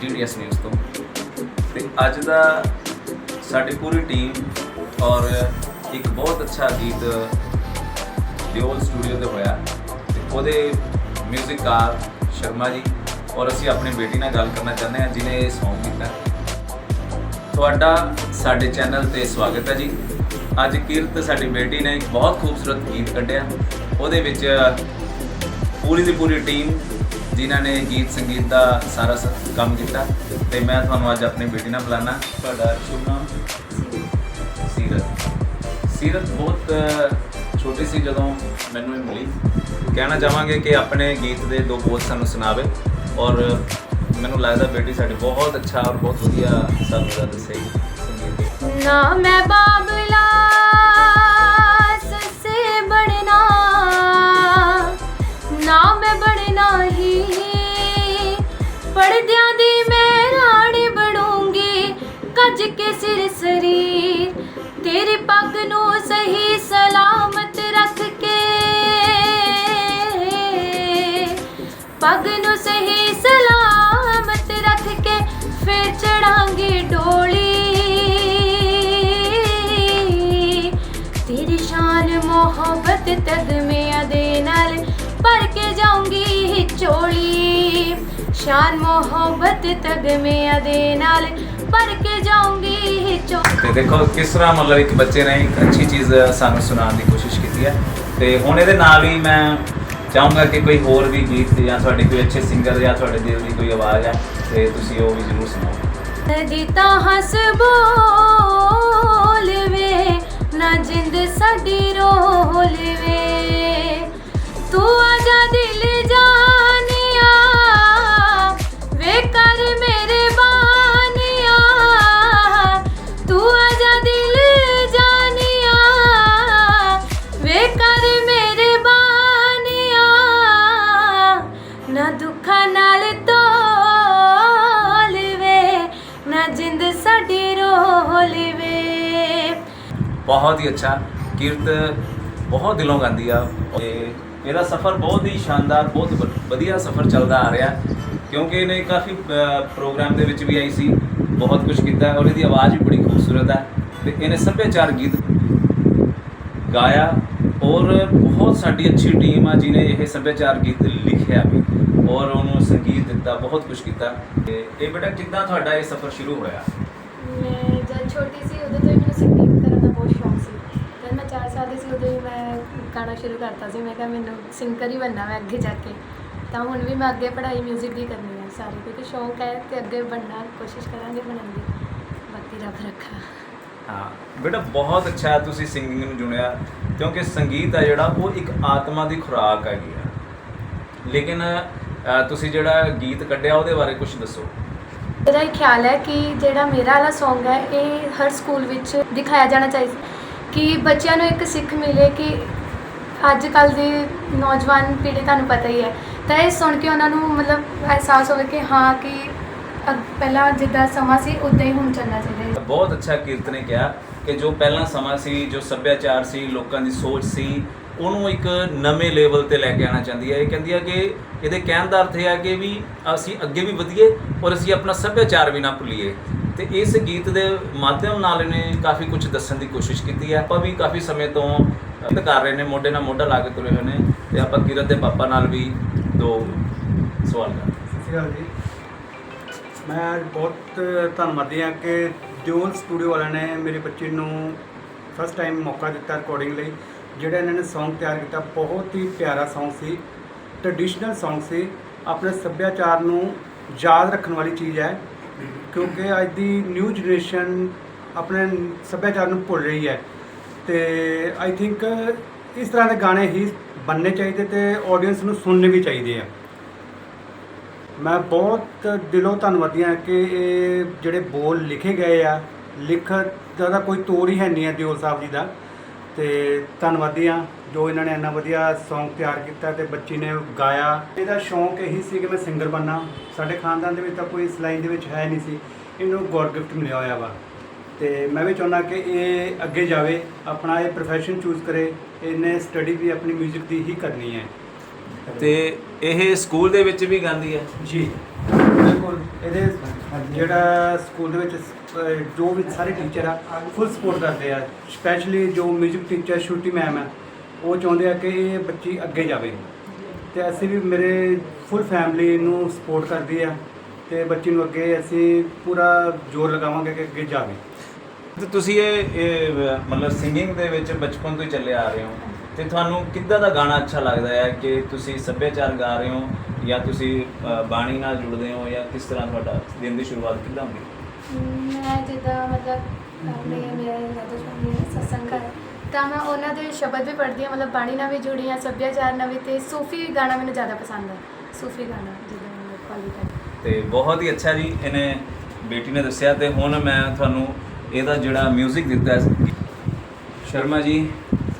DDS news ਤੋਂ। ਤੇ ਅੱਜ ਦਾ ਸਾਡੀ ਪੂਰੀ ਟੀਮ ਔਰ ਇੱਕ ਬਹੁਤ ਅੱਛਾ ਗੀਤ ਦਿਓਲ ਸਟੂਡੀਓ ਤੇ ਹੋਇਆ। ਤੇ ਉਹਦੇ ਮਿਊਜ਼ਿਕਕਾਰ ਸ਼ਰਮਾ ਜੀ। ਔਰ ਅਸੀਂ ਆਪਣੀ ਬੇਟੀ ਨਾਲ ਗੱਲ ਕਰਨਾ ਚਾਹੁੰਦੇ ਹਾਂ ਜਿਨੇ ਇਹ Song ਕੀਤਾ। ਤੁਹਾਡਾ ਸਾਡੇ ਚੈਨਲ ਤੇ ਸਵਾਗਤ ਹੈ ਜੀ। ਅੱਜ ਕੀਰਤ ਸਾਡੀ ਬੇਟੀ ਨੇ ਇੱਕ ਬਹੁਤ ਖੂਬਸੂਰਤ ਗੀਤ ਕੱਢਿਆ। ਉਹਦੇ ਵਿੱਚ ਪੂਰੀ ਦੀ ਪੂਰੀ ਟੀਮ ਜਿਨ੍ਹਾਂ ਨੇ ਗੀਤ ਸੰਗੀਤ ਦਾ ਸਾਰਾ ਸ- ਕੰਮ ਕੀਤਾ ਤੇ ਮੈਂ ਤੁਹਾਨੂੰ ਅੱਜ ਆਪਣੀ ਬੇਟੀ ਨਾਲ ਬੁਲਾਣਾ ਤੁਹਾਡਾ ਸ਼ੁਭ ਨਾਮ ਸੀਰਤ ਸੀਰਤ ਬਹੁਤ ਅ, ਛੋਟੀ ਸੀ ਜਦੋਂ ਮੈਨੂੰ ਇਹ ਮਿਲੀ ਕਹਿਣਾ ਚਾਹਾਂਗੇ ਕਿ ਆਪਣੇ ਗੀਤ ਦੇ ਦੋ ਬੋਲ ਸਾਨੂੰ ਸੁਣਾਵੇ ਔਰ ਮੈਨੂੰ ਲੱਗਦਾ ਬੇਟੀ ਸਾਡੀ ਬਹੁਤ ਅੱਛਾ ਔਰ ਬਹੁਤ ਵਧੀਆ ਸਾਨੂੰ ਦਾ ਦੱਸੇਗੀ ਸੰਗੀਤ ना मैं बाबला से बढ़ना ना मैं बढ़ना ही ਕੱਜ ਕੇ ਸਿਰ ਸਰੀਰ, ਤੇਰੀ ਪੱਗ ਨੂੰ ਸਹੀ ਸਲਾਮਤ ਰੱਖ ਕੇ। ਪੱਗ ਨੂੰ ਸਹੀ ਸਲਾਮਤ ਰੱਖ ਕੇ ਫਿਰ ਚੜਾਂਗੇ ਡੋਲੀ। ਤੇਰੀ ਸ਼ਾਨ ਮੁਹੱਬਤ ਤਗਮਿਆਂ ਦੇ ਨਾਲ ਭਰ ਕੇ ਜਾਊਂਗੀ ਚੋਲੀ। ਸ਼ਾਨ ਮੁਹੱਬਤ ਤਗਮਿਆਂ ਦੇ ਨਾਲ ਭਰ ਕੇ ਜਾਊਂਗੀ ਝੋਲੀ ਤੇ ਦੇਖੋ ਕਿਸ ਤਰ੍ਹਾਂ ਮਤਲਬ ਇੱਕ ਬੱਚੇ ਨੇ ਇੱਕ ਅੱਛੀ ਚੀਜ਼ ਸਾਨੂੰ ਸੁਣਾਉਣ ਦੀ ਕੋਸ਼ਿਸ਼ ਕੀਤੀ ਹੈ। ਤੇ ਹੁਣ ਇਹਦੇ ਨਾਲ ਹੀ ਮੈਂ ਚਾਹੂੰਗਾ ਕਿ ਕੋਈ ਹੋਰ ਵੀ ਗੀਤ ਜਾਂ ਤੁਹਾਡੇ ਕੋਈ ਅੱਛੇ ਸਿੰਗਰ ਜਾਂ ਤੁਹਾਡੇ ਦਿਲ ਦੀ ਕੋਈ ਆਵਾਜ਼ ਹੈ ਤੇ ਤੁਸੀਂ ਉਹ ਵੀ ਜ਼ਰੂਰ ਸੁਣਾਓ ਨਦੀ ਤਾਂ ਹੱਸ ਬੋਲਵੇ ਨਾ ਜਿੰਦ ਸਾਡੀ ਬਹੁਤ ਹੀ ਅੱਛਾ ਕੀਰਤ ਬਹੁਤ ਦਿਲੋਂ ਗਾਉਂਦੀ ਆ ਤੇ ਇਹਦਾ ਸਫ਼ਰ ਬਹੁਤ ਹੀ ਸ਼ਾਨਦਾਰ, ਬਹੁਤ ਵ- ਵਧੀਆ ਸਫ਼ਰ ਚੱਲਦਾ ਆ ਰਿਹਾ, ਕਿਉਂਕਿ ਇਹਨੇ ਕਾਫੀ ਪ੍ਰੋਗਰਾਮ ਦੇ ਵਿੱਚ ਵੀ ਆਈ ਸੀ, ਬਹੁਤ ਕੁਝ ਕੀਤਾ ਔਰ ਇਹਦੀ ਆਵਾਜ਼ ਵੀ ਬੜੀ ਖੂਬਸੂਰਤ ਹੈ ਤੇ ਇਹਨੇ ਸੱਭਿਆਚਾਰ ਗੀਤ ਗਾਇਆ ਔਰ ਬਹੁਤ ਸਾਡੀ ਅੱਛੀ ਟੀਮ ਆ ਜਿਨੇ ਇਹ ਸੱਭਿਆਚਾਰ ਗੀਤ ਲਿਖਿਆ ਵੀ ਔਰ ਉਹਨੂੰ ਸੰਗੀਤ ਦਿੱਤਾ, ਬਹੁਤ ਕੁਝ ਕੀਤਾ ਤੇ ਇਹ ਬੇਟਾ ਕਿੱਦਾਂ ਤੁਹਾਡਾ ਇਹ ਸਫ਼ਰ ਸ਼ੁਰੂ ਹੋਇਆ? ਮੈਂ ਜਦ ਛੋਟੀ ਸੀ ਉਦੋਂ ਤੋਂ ਹੀ ਮੈਨੂੰ ਸੰਗੀਤ ਕਰਨ ਦਾ ਬਹੁਤ ਸ਼ੌਕ ਸੀ ਜਦ ਮੈਂ 4 ਸਾਲ ਦੀ ਸੀ ਉਦੋਂ ਹੀ ਮੈਂ ਗਾਣਾ ਸ਼ੁਰੂ ਕਰਤਾ ਸੀ। ਮੈਂ ਕਿਹਾ ਮੈਨੂੰ ਸਿੰਗਰ ਹੀ ਬਣਨਾ ਮੈਂ ਅੱਗੇ ਜਾ ਕੇ। ਤਾਂ ਹੁਣ ਵੀ ਮੈਂ ਅੱਗੇ ਪੜ੍ਹਾਈ 뮤직 ਦੀ ਕਰਨੀ ਹੈ ਸਾਰੀ ਕਿਉਂਕਿ ਸ਼ੌਕ ਹੈ ਤੇ ਅੱਗੇ ਬਣਨਾ ਕੋਸ਼ਿਸ਼ ਕਰਾਂਗੇ ਬਣਨ ਦੀ। ਬਾਕੀ ਰੱਬ ਰੱਖਾ। ਹਾਂ ਬੇਟਾ ਬਹੁਤ ਅੱਛਾ ਹੈ ਤੁਸੀਂ ਸਿੰਗਿੰਗ ਨੂੰ ਜੁੜਿਆ ਕਿਉਂਕਿ ਸੰਗੀਤ ਆ ਜਿਹੜਾ ਉਹ ਇੱਕ ਆਤਮਾ ਦੀ ਖੁਰਾਕ ਹੈਗੀ ਆ। ਲੇਕਿਨ ਅ, ਤੁਸੀਂ ਜਿਹੜਾ ਗੀਤ ਕੱਢਿਆ ਉਹਦੇ ਬਾਰੇ ਕੁਝ ਦੱਸੋ। ਮੇਰਾ ਇਹ ਖਿਆਲ ਹੈ ਕਿ ਜਿਹੜਾ ਮੇਰਾ ਵਾਲਾ Song ਹੈ ਇਹ ਹਰ ਸਕੂਲ ਵਿੱਚ ਦਿਖਾਇਆ ਜਾਣਾ ਚਾਹੀਦਾ ਕਿ ਬੱਚਿਆਂ ਨੂੰ ਇੱਕ ਸਿੱਖ ਮਿਲੇ ਕਿ ਅੱਜ ਕੱਲ ਦੀ ਨੌਜਵਾਨ ਪੀੜ੍ਹੀ ਤੁਹਾਨੂੰ ਪਤਾ ਹੀ ਹੈ। ਤਾਂ ਇਹ ਸੁਣ ਕੇ ਉਹਨਾਂ ਨੂੰ ਮਤਲਬ ਅਹਿਸਾਸ ਹੋਵੇ ਕਿ ਹਾਂ ਕਿ ਅਗ- ਪਹਿਲਾਂ ਜਿੱਦਾਂ ਸਮਾਂ ਸੀ, ਉਦਾਂ ਹੀ ਹੁਣ ਚੱਲਣਾ ਚਾਹੀਦਾ ਹੈ। ਬਹੁਤ ਅੱਛਾ ਕੀਰਤ ਨੇ ਕਿਹਾ ਕਿ ਜੋ ਪਹਿਲਾਂ ਸਮਾਂ ਸੀ, ਜੋ ਸੱਭਿਆਚਾਰ ਸੀ, ਲੋਕਾਂ ਦੀ ਸੋਚ ਸੀ, ਉਹਨੂੰ ਇੱਕ ਨਵੇਂ ਲੈਵਲ ਤੇ ਲੈ ਕੇ ਆਉਣਾ ਚਾਹੁੰਦੀ ਹੈ। ਇਹ ਕਹਿੰਦੀ ਹੈ ਕਿ ਇਹਦੇ ਕਹਿਣ ਦਾ ਅਰਥ ਇਹ ਹੈ ਕਿ ਵੀ ਅਸੀਂ ਅੱਗੇ ਵੀ ਵਧੀਏ ਔਰ ਅਸੀਂ ਆਪਣਾ ਸੱਭਿਆਚਾਰ ਵੀ ਨਾ ਭੁੱਲੀਏ। ਤੇ ਇਸ ਗੀਤ ਦੇ ਮਾਧਿਅਮ ਨਾਲ ਇਹਨੇ ਕਾਫੀ ਕੁਝ ਦੱਸਣ ਦੀ ਕੋਸ਼ਿਸ਼ ਕੀਤੀ ਹੈ। ਆਪਾਂ ਵੀ ਕਾਫੀ ਸਮੇਂ ਤੋਂ ਅ, ਕਰ ਰਹੇ ਨੇ ਮੋਢੇ ਨਾਲ ਮੋਢਾ ਲਾ ਕੇ ਤੁਰੇ ਹੋਏ ਨੇ ਤੇ ਆਪਾਂ ਕੀਰਤ ਦੇ ਪਾਪਾ ਨਾਲ ਵੀ ਦੋ ਸਵਾਲ ਕਰ ਸਤਿ ਸ਼੍ਰੀ ਅਕਾਲ ਜੀ। ਮੈਂ ਅੱਜ ਬਹੁਤ ਧੰਨਵਾਦੀ ਹਾਂ ਕਿ ਦਿਓਲ ਸਟੂਡੀਓ ਵਾਲਿਆਂ ਨੇ ਮੇਰੇ ਬੱਚੇ ਨੂੰ ਫਸਟ ਟਾਈਮ ਮੌਕਾ ਦਿੱਤਾ ਰਿਕਾਰਡਿੰਗ ਲਈ ਜਿਹੜਾ ਇਹਨਾਂ ਨੇ Song ਤਿਆਰ ਕੀਤਾ। ਬਹੁਤ ਹੀ ਪਿਆਰਾ Song ਸੀ। ਟ੍ਰੈਡੀਸ਼ਨਲ Song ਸੀ। ਆਪਣੇ ਸੱਭਿਆਚਾਰ ਨੂੰ ਯਾਦ ਰੱਖਣ ਵਾਲੀ ਚੀਜ਼ ਹੈ। ਕਿਉਂਕਿ ਅੱਜ ਦੀ ਨਿਊ ਜਨਰੇਸ਼ਨ ਆਪਣੇ ਸੱਭਿਆਚਾਰ ਨੂੰ ਭੁੱਲ ਰਹੀ ਹੈ। ਤੇ ਆਈ ਥਿੰਕ ਇਸ ਤਰ੍ਹਾਂ ਦੇ ਗਾਣੇ ਹੀ ਬਣਨੇ ਚਾਹੀਦੇ ਤੇ ਆਡੀਅנס ਨੂੰ ਸੁਣਨੇ ਵੀ ਚਾਹੀਦੇ ਆ। ਮੈਂ ਬਹੁਤ ਦਿਲੋਂ ਧੰਨਵਾਦੀ ਹਾਂ ਕਿ ਇਹ ਜਿਹੜੇ ਬੋਲ ਲਿਖੇ ਗਏ ਆ ਲਿਖਤ ਦਾ ਤਾਂ ਕੋਈ ਤੋੜ ਹੀ ਹੈ ਨਹੀਂ ਹੈ ਦਿਓਲ ਸਾਹਿਬ ਜੀ ਦਾ। ਤੇ ਧੰਨਵਾਦੀ ਹਾਂ ਜੋ ਇਹਨਾਂ ਨੇ ਇੰਨਾ ਵਧੀਆ Song ਤਿਆਰ ਕੀਤਾ ਤੇ ਬੱਚੀ ਨੇ ਗਾਇਆ। ਇਹਦਾ ਸ਼ੌਂਕ ਇਹੀ ਸੀ ਕਿ ਮੈਂ ਸਿੰਗਰ ਬਣਨਾ। ਸਾਡੇ ਖਾਨਦਾਨ ਦੇ ਵਿੱਚ ਤਾਂ ਕੋਈ ਇਸ ਲਾਈਨ ਦੇ ਵਿੱਚ ਹੈ ਨਹੀਂ ਸੀ। ਇਹਨੂੰ ਗੋਡ ਗਿਫਟ ਮਿਲਿਆ ਹੋਇਆ ਵਾ। ਤੇ ਮੈਂ ਵੀ ਚਾਹੁੰਦਾ ਕਿ ਇਹ ਅੱਗੇ ਜਾਵੇ, ਆਪਣਾ ਇਹ profession ਚੂਜ਼ ਕਰੇ। ਇਹਨੇ ਸਟੱਡੀ ਵੀ ਆਪਣੀ 뮤직 ਦੀ ਹੀ ਕਰਨੀ ਹੈ। ਤੇ ਇਹ ਸਕੂਲ ਦੇ ਵਿੱਚ ਵੀ ਗਾਉਂਦੀ ਹੈ। ਜੀ। ਬਿਲਕੁਲ। ਇਹਦੇ ਜਿਹੜਾ ਸਕੂਲ ਦੇ ਵਿੱਚ ਅਹ, ਜੋ ਵੀ ਸਾਰੇ ਟੀਚਰ ਆ ਫੁੱਲ ਸਪੋਰਟ ਕਰਦੇ ਆ। ਸਪੈਸ਼ਲੀ ਜੋ 뮤직 ਟੀਚਰ ਸ਼ੂਟੀ ਮੈਮ ਆ ਉਹ ਚਾਹੁੰਦੇ ਆ ਕਿ ਇਹ ਬੱਚੀ ਅੱਗੇ ਜਾਵੇ। ਤੇ ਅਸੀਂ ਵੀ ਮੇਰੇ ਫੁੱਲ ਫੈਮਿਲੀ ਨੂੰ ਸਪੋਰਟ ਕਰਦੀ ਆ ਤੇ ਬੱਚੀ ਨੂੰ ਅੱਗੇ ਅਸੀਂ ਪੂਰਾ ਜ਼ੋਰ ਲਗਾਵਾਂਗੇ ਕਿ ਅੱਗੇ ਜਾਵੇ। ਤੇ ਤੁਸੀਂ ਇਹ ਇਹ ਮਤਲਬ ਸਿੰਗਿੰਗ ਦੇ ਵਿੱਚ ਬਚਪਨ ਤੋਂ ਹੀ ਚੱਲੇ ਆ ਰਹੇ ਹੋ। ਤੇ ਤੁਹਾਨੂੰ ਕਿੱਦਾਂ ਦਾ ਗਾਣਾ ਅੱਛਾ ਲੱਗਦਾ ਹੈ ਕਿ ਤੁਸੀਂ ਸੱਭਿਆਚਾਰ ਗਾ ਰਹੇ ਹੋ ਜਾਂ ਤੁਸੀਂ ਅ, ਬਾਣੀ ਨਾਲ ਜੁੜਦੇ ਹੋ ਜਾਂ ਕਿਸ ਤਰ੍ਹਾਂ ਤੁਹਾਡਾ ਦਿਨ ਦੀ ਸ਼ੁਰੂਆਤ ਕਿੱਦਾਂ ਹੁੰਦੀ ਹੈ? ਮੈਂ ਜਿੱਦਾਂ ਮਤਲਬ ਆਪਣੇ ਮੇਰੇ ਦਾਦਾ ਜੀ ਨੇ ਸਤਸੰਗ ਹੈ ਤਾਂ ਮੈਂ ਉਹਨਾਂ ਦੇ ਸ਼ਬਦ ਵੀ ਪੜ੍ਹਦੀ ਹਾਂ ਮਤਲਬ ਬਾਣੀ ਨਾਲ ਵੀ ਜੁੜੀ ਹਾਂ ਸੱਭਿਆਚਾਰ ਨਾਲ ਵੀ ਤੇ ਸੂਫੀ ਗਾਣਾ ਮੈਨੂੰ ਜ਼ਿਆਦਾ ਪਸੰਦ ਹੈ ਸੂਫੀ ਗਾਣਾ ਜਿੱਦਾਂ ਮੈਂ ਕਰਦੀ ਤੇ ਬਹੁਤ ਹੀ ਅੱਛਾ ਜੀ ਇਹਨੇ ਬੇਟੀ ਨੇ ਦੱਸਿਆ ਤੇ ਹੁਣ ਮੈਂ ਤੁਹਾਨੂੰ ਇਹਦਾ ਜਿਹੜਾ 뮤직 ਦਿੱਤਾ ਹੈ ਸ਼ਰਮਾ ਜੀ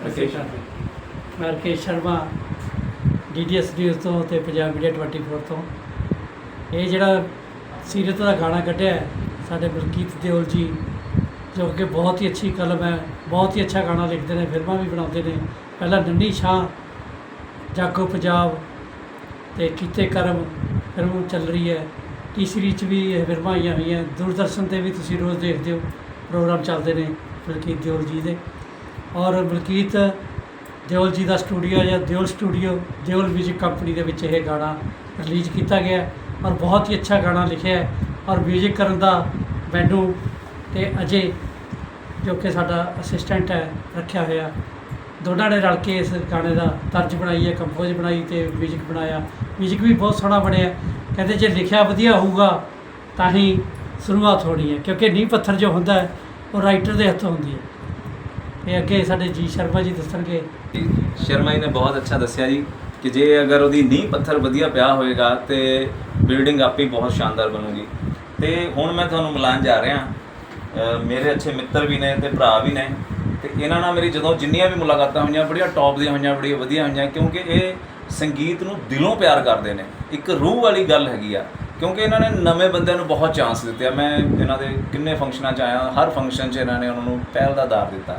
ਰਾਕੇਸ਼ ਮੈਂ ਰਕੇਸ਼ ਸ਼ਰਮਾ ਡੀਡੀਐਸ ਨਿਊਜ਼ ਤੋਂ ਤੇ ਪੰਜਾਬ ਮੀਡੀਆ 24 ਤੋਂ। ਇਹ ਜਿਹੜਾ ਸੀਰਤ ਦਾ ਗਾਣਾ ਕੱਢਿਆ ਸਾਡੇ ਬਲਕੀਤ ਦਿਓਲ ਜੀ, ਜੋ ਕਿ ਬਹੁਤ ਹੀ ਅੱਛੀ ਕਲਮ ਹੈ, ਬਹੁਤ ਹੀ ਅੱਛਾ ਗਾਣਾ ਲਿਖਦੇ ਨੇ, ਫਿਲਮਾਂ ਵੀ ਬਣਾਉਂਦੇ ਨੇ। ਪਹਿਲਾਂ ਨੰਨੀ ਸ਼ਾਹ, ਜਾਗੋ ਪੰਜਾਬ ਤੇ ਕੀਤੇ ਕਰਮ, ਫਿਲਮ ਚੱਲ ਰਹੀ ਹੈ। ਤੀਸਰੀ ਚ ਵੀ ਇਹ ਫਿਲਮਾਂ ਆਈਆਂ ਹੋਈਆਂ, ਦੂਰਦਰਸ਼ਨ ਤੇ ਵੀ ਤੁਸੀਂ ਰੋਜ਼ ਦੇਖਦੇ ਹੋ, ਪ੍ਰੋਗਰਾਮ ਚੱਲਦੇ ਨੇ ਬਲਕੀਤ ਦਿਓਲ ਜੀ ਦੇ। ਔਰ ਬਲਕੀਤ ਦਿਓਲ ਜੀ ਦਾ ਸਟੂਡੀਓ ਜਾਂ Deol studio, Deol music company ਦੇ ਵਿੱਚ ਇਹ ਗਾਣਾ ਰਿਲੀਜ਼ ਕੀਤਾ ਗਿਆ ਔਰ ਬਹੁਤ ਹੀ ਅੱਛਾ ਗਾਣਾ ਲਿਖਿਆ ਔਰ ਮਿਊਜ਼ਿਕ ਕਰਨ ਦਾ ਮੈਨੂੰ ਤੇ ਅਜੇ ਜੋ ਕਿ ਸਾਡਾ ਅਸਿਸਟੈਂਟ ਹੈ, ਰੱਖਿਆ ਹੋਇਆ ਦੋਨਾਂ ਨੇ ਰਲ ਕੇ ਇਸ ਗਾਣੇ ਦਾ ਤਰਜ ਬਣਾਈ ਹੈ ਕੰਪੋਜ਼ ਬਣਾਈ ਤੇ ਮਿਊਜ਼ਿਕ ਬਣਾਇਆ। ਮਿਊਜ਼ਿਕ ਵੀ ਬਹੁਤ ਸੋਹਣਾ ਬਣਿਆ ਕਹਿੰਦੇ ਜੇ ਲਿਖਿਆ ਵਧੀਆ ਹੋਊਗਾ ਤਾਂ ਹੀ ਸ਼ੁਰੂਆਤ ਹੋਣੀ ਹੈ, ਕਿਉਂਕਿ ਨੀਂਹ ਪੱਥਰ ਜੋ ਹੁੰਦਾ ਉਹ ਰਾਈਟਰ ਦੇ ਹੱਥੋਂ ਹੁੰਦੀ ਹੈ। ਤੇ ਅੱਗੇ ਸਾਡੇ ਜੀ ਸ਼ਰਮਾ ਜੀ ਦੱਸਣਗੇ। ਜੀ, ਸ਼ਰਮਾ ਜੀ ਨੇ ਬਹੁਤ ਅੱਛਾ ਦੱਸਿਆ ਜੀ ਕਿ ਜੇ ਅਗਰ ਉਹਦੀ ਨੀਂਹ ਪੱਥਰ ਵਧੀਆ ਪਿਆ ਹੋਏਗਾ ਤੇ ਬਿਲਡਿੰਗ ਆਪੇ ਹੀ ਬਹੁਤ ਸ਼ਾਨਦਾਰ ਬਣੂਗੀ। ਤੇ ਹੁਣ ਮੈਂ ਤੁਹਾਨੂੰ ਮਿਲਾਨ ਜਾ ਰਿਹਾ। ਮੇਰੇ ਅੱਛੇ ਮਿੱਤਰ ਵੀ ਨੇ ਤੇ ਭਰਾ ਵੀ ਨੇ। ਤੇ ਇਹਨਾਂ ਨਾਲ ਮੇਰੀ ਜਦੋਂ ਜਿੰਨੀਆਂ ਵੀ ਮੁਲਾਕਾਤਾਂ ਹੋਈਆਂ ਬੜੀਆਂ ਟੌਪ ਦੀਆਂ ਹੋਈਆਂ ਬੜੀਆਂ ਵਧੀਆ ਹੋਈਆਂ ਕਿਉਂਕਿ ਇਹ ਸੰਗੀਤ ਨੂੰ ਦਿਲੋਂ ਪਿਆਰ ਕਰਦੇ ਨੇ। ਇੱਕ ਰੂਹ ਵਾਲੀ ਗੱਲ ਹੈਗੀ ਆ ਕਿਉਂਕਿ ਇਹਨਾਂ ਨੇ ਨਵੇਂ ਬੰਦਿਆਂ ਨੂੰ ਬਹੁਤ ਚਾਂਸ ਦਿੱਤੇ ਆ। ਮੈਂ ਇਹਨਾਂ ਦੇ ਕਿੰਨੇ ਫੰਕਸ਼ਨਾਂ 'ਚ ਆਇਆ ਹਰ ਫੰਕਸ਼ਨ 'ਚ ਇਹਨਾਂ ਨੇ ਉਹਨਾਂ ਨੂੰ ਪਹਿਲ ਦਾ ਦਾਰ ਦਿੱਤਾ।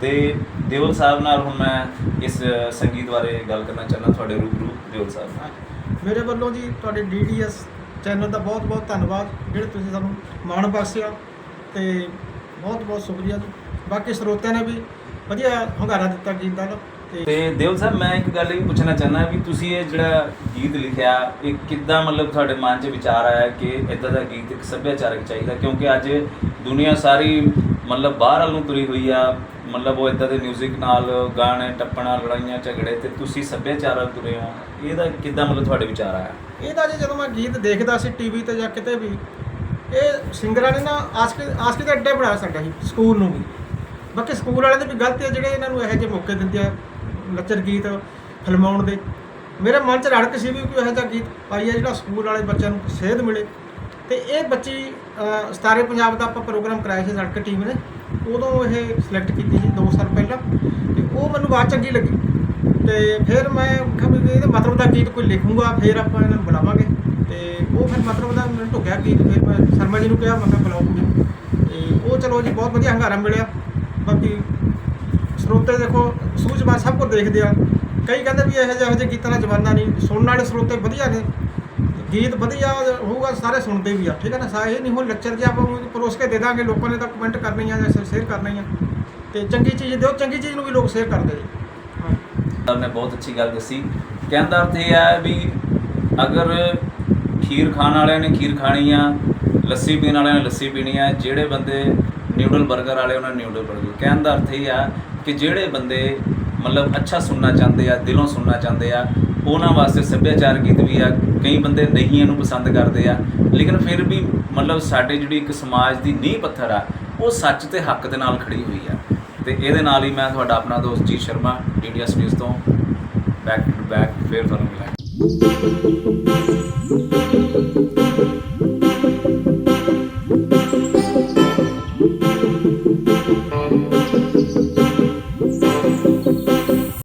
ਤੇ ਦਿਓਲ ਸਾਹਿਬ ਨਾਲ ਹੁਣ ਮੈਂ ਇਸ ਸੰਗੀਤ ਬਾਰੇ ਗੱਲ ਕਰਨਾ ਚਾਹੁੰਦਾ ਤੁਹਾਡੇ ਰੂਬਰੂ ਦਿਓਲ ਸਾਹਿਬ ਨਾਲ। ਮੇਰੇ ਵੱਲੋਂ ਜੀ ਤੁਹਾਡੇ ਡੀਡੀਐਸ ਚੈਨਲ ਦਾ ਬਹੁਤ ਬਹੁਤ ਧੰਨਵਾਦ ਜਿਹੜੇ ਤੁਸੀਂ ਸਾਨੂੰ ਮਾਣ ਬਖਸ਼ਿਆ ਤੇ ਬਹੁਤ ਬਹੁਤ ਸ਼ੁਕਰੀਆ ਜੀ। ਬਾਕੀ ਸਰੋਤਿਆਂ ਨੇ ਵੀ ਵਧੀਆ ਹੁੰਗਾਰਾ ਦਿੱਤਾ ਗੀਤ ਦਾ ਤੇ ਦਿਓਲ ਸਾਹਿਬ ਮੈਂ ਇੱਕ ਗੱਲ ਇਹ ਪੁੱਛਣਾ ਚਾਹੁੰਦਾ ਵੀ ਤੁਸੀਂ ਇਹ ਜਿਹੜਾ ਗੀਤ ਲਿਖਿਆ ਇਹ ਕਿੱਦਾਂ ਮਤਲਬ ਤੁਹਾਡੇ ਮਨ 'ਚ ਵਿਚਾਰ ਆਇਆ ਕਿ ਇਦਾਂ ਦਾ ਗੀਤ ਇੱਕ ਸੱਭਿਆਚਾਰਕ ਚਾਹੀਦਾ? ਕਿਉਂਕਿ ਅੱਜ ਦੁਨੀਆ ਸਾਰੀ ਮਤਲਬ ਬਾਹਰ ਵੱਲ ਨੂੰ ਤੁਰੀ ਹੋਈ ਆ ਮਤਲਬ ਉਹ ਇਦਾਂ ਦੇ 뮤직 ਨਾਲ, ਗਾਣੇ, ਟੱਪਣਾ, ਲੜਾਈਆਂ, ਝਗੜੇ ਤੇ ਤੁਸੀਂ ਸੱਭਿਆਚਾਰਕ ਤੁਰੇ ਹੋ। ਇਹਦਾ ਕਿੱਦਾਂ ਮਤਲਬ ਤੁਹਾਡੇ ਵਿਚਾਰ ਆਇਆ? ਇਹਦਾ ਜੀ ਜਦੋਂ ਮੈਂ ਗੀਤ ਦੇਖਦਾ ਸੀ ਟੀਵੀ ਤੇ ਜਾਂ ਕਿਤੇ ਵੀ, ਇਹ ਸਿੰਗਰਾਂ ਨੇ ਨਾ ਆਸਕੀ ਆਸਕੀ ਦਾ ਅੱਡੇ ਬਣਾਇਆ ਸਾਡਾ ਸੀ, ਸਕੂਲ ਨੂੰ ਵੀ। ਬਾਕੀ ਸਕੂਲ ਵਾਲਿਆਂ ਦੇ ਵੀ ਗਲਤੀ ਹੈ ਜਿਹੜੇ ਇਹਨਾਂ ਨੂੰ ਇਹੋ ਜਿਹੇ ਮੌਕੇ ਦਿੰਦੇ ਆ ਨੱਚਰ ਗੀਤ, ਫਿਲਮਾਉਣ ਦੇ। ਮੇਰੇ ਮਨ 'ਚ ਰੜਕ ਸੀ ਵੀ ਕੋਈ ਇਹੋ ਜਿਹਾ ਗੀਤ ਪਾਈਏ ਜਿਹੜਾ ਸਕੂਲ ਵਾਲੇ ਬੱਚਿਆਂ ਨੂੰ ਸੇਧ ਮਿਲੇ। ਤੇ ਇਹ ਬੱਚੀ ਸਤਾਰੇ ਪੰਜਾਬ ਦਾ ਆਪਾਂ ਪ੍ਰੋਗਰਾਮ ਕਰਾਇਆ ਸੀ ਸੜਕ ਟੀਮ ਨੇ। ਉਦੋਂ ਇਹ ਸਿਲੈਕਟ ਕੀਤੀ ਸੀ 2 ਸਾਲ ਪਹਿਲਾਂ। ਤੇ ਉਹ ਮੈਨੂੰ ਬਾਤ ਚੰਗੀ ਲੱਗੀ। ਤੇ ਫਿਰ ਮੈਂ ਕਿਹਾ ਵੀ ਇਹਦੇ ਮਤਲਬ ਦਾ ਗੀਤ ਕੋਈ ਲਿਖੂੰਗਾ, ਫਿਰ ਆਪਾਂ ਇਹਨਾਂ ਨੂੰ ਬੁਲਾਵਾਂਗੇ। ਤੇ ਉਹ ਫਿਰ ਮਤਲਬ ਦਾ ਮੈਨੂੰ ਢੁੱਕਿਆ ਗੀਤ, ਫਿਰ ਮੈਂ ਸ਼ਰਮਾ ਜੀ ਨੂੰ ਕਿਹਾ, ਮੈਂ ਕਿਹਾ ਬੁਲਾਓ ਕੁੜੀ ਤੇ ਉਹ ਚਲੋ ਜੀ, ਬਹੁਤ ਵਧੀਆ ਹੰਗਾਰਾ ਮਿਲਿਆ। ਬਾਕੀ ਸਰੋਤੇ ਦੇਖੋ, ਸੂਝਵਾਨ ਸਭ ਕੁਝ ਦੇਖਦੇ ਆ। ਕਈ ਕਹਿੰਦੇ ਵੀ ਇਹੋ ਜਿਹੇ ਇਹੋ ਜਿਹੇ ਗੀਤਾਂ ਦਾ ਜ਼ਮਾਨਾ ਨਹੀਂ। ਸੁਣਨ ਵਾਲੇ ਸਰੋਤੇ ਵਧੀਆ ਨੇ। ਗੀਤ ਵਧੀਆ ਹੋਊਗਾ, ਸਾਰੇ ਸੁਣਦੇ ਵੀ ਆ, ਠੀਕ ਹੈ ਨਾ? ਸਾ ਇਹ ਨਹੀਂ ਹੋ ਲੈਕਚਰ ਜੇ ਆਪਾਂ ਉਹਨੂੰ ਪਰੋਸ ਕੇ ਦੇ ਦਾਂਗੇ, ਲੋਕਾਂ ਨੇ ਤਾਂ ਕਮੈਂਟ ਕਰਨੀ ਆ ਜਾਂ ਸ਼ੇਅਰ ਕਰਨੀ ਆ। ਤੇ ਚੰਗੀ ਚੀਜ਼ ਦਿਓ, ਚੰਗੀ ਚੀਜ਼ ਨੂੰ ਵੀ ਲੋਕ ਸ਼ੇਅਰ ਕਰਦੇ ਜੀ। ਹਾਂ ਸਾਹਿਬ ਨੇ ਬਹੁਤ ਅੱਛੀ ਗੱਲ ਦੱਸੀ। ਕਹਿਣ ਦਾ ਅਰਥ ਇਹ ਹੈ ਵੀ ਅਗਰ ਖੀਰ ਖਾਣ ਵਾਲਿਆਂ ਨੇ ਖੀਰ ਖਾਣੀ ਆ, ਲੱਸੀ ਪੀਣ ਵਾਲਿਆਂ ਨੇ ਲੱਸੀ ਪੀਣੀ ਆ, ਜਿਹੜੇ ਬੰਦੇ ਨਿਊਡਲ 버ਗਰ ਵਾਲੇ ਉਹਨਾਂ ਨੇ ਨਿਊਡਲ 버ਗਰ ਕਹਿਣ ਦਾ ਅਰਥ ਇਹ ਆ ਕਿ ਜਿਹੜੇ ਬੰਦੇ ਮਤਲਬ ਅੱਛਾ ਸੁਣਨਾ ਚਾਹੁੰਦੇ ਆ, ਦਿਲੋਂ ਸੁਣਨਾ ਚਾਹੁੰਦੇ ਆ, ਉਹਨਾਂ ਵਾਸਤੇ ਸੱਭਿਆਚਾਰ ਗੀਤ ਵੀ ਆ ਕਈ ਬੰਦੇ ਨਹੀਂ ਇਹਨੂੰ ਪਸੰਦ ਕਰਦੇ ਆ, ਲੇਕਿਨ ਫਿਰ ਵੀ ਮਤਲਬ ਸਾਡੇ ਜਿਹੜੀ ਇੱਕ ਸਮਾਜ ਦੀ ਨੀਂਹ ਪੱਥਰ ਆ, ਉਹ ਸੱਚ ਤੇ ਹੱਕ ਦੇ ਨਾਲ ਖੜੀ ਹੋਈ ਆ। ਤੇ ਇਹਦੇ ਨਾਲ ਹੀ ਮੈਂ ਤੁਹਾਡਾ ਆਪਣਾ ਦੋਸਤ ਜੀ ਸ਼ਰਮਾ ਡੀਡੀਐਸ ਨਿਊਜ਼ ਤੋਂ ਬੈਕ ਟੂ ਬੈਕ ਫੇਰ ਤੁਹਾਨੂੰ ਮਿਲਾਂਗੇ।